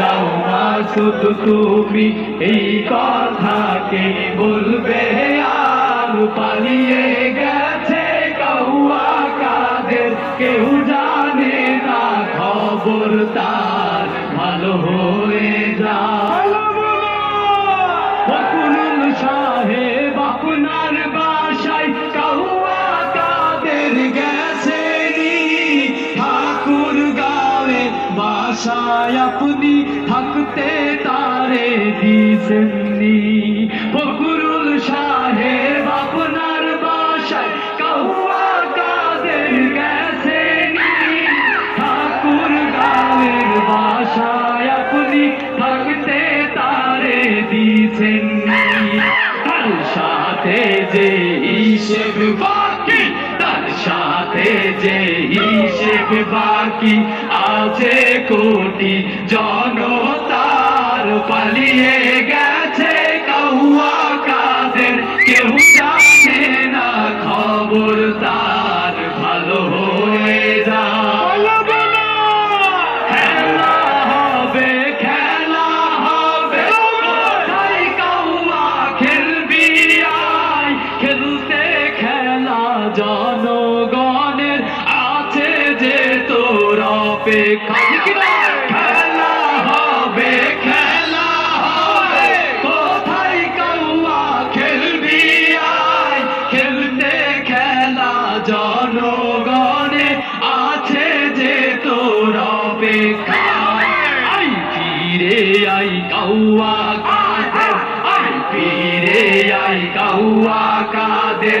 যাও না, শুধু তুমি এই কথাকে বলবে। আর পালিয়ে গেছে কৌয়া কাদের, কেউ জানে না খবর তার বাসায় আপনি থাকতে তারে দিছেননি। ফকুরুল সাহেব আপনার বাসায় কাউয়া কাদের গেছে ঠাকুর গাঁয়ের বাসায় আপনি থাকতে তারে দিছেন তার সাথে যে হিসেব তার সাথে যে হিসেব বাকি আছে কোটি জনতার পালিয়ে গেছে কৌয়া কাদের কেউ জানে না খবর তার ভালো হয়ে যায় খেলা হবে খেলা হবে। কোথায় কাউয়া খেলবি আয় খেলতে খেলা জনগণের অপেক্ষা খেলা হবে হবে। কোথায় কাউয়া খেলবি আয়? খেলতে খেলা জনগণে আছে যে ফিরে আই কাউয়া কাদের? আই ফিরে আই কাউয়া কাদের?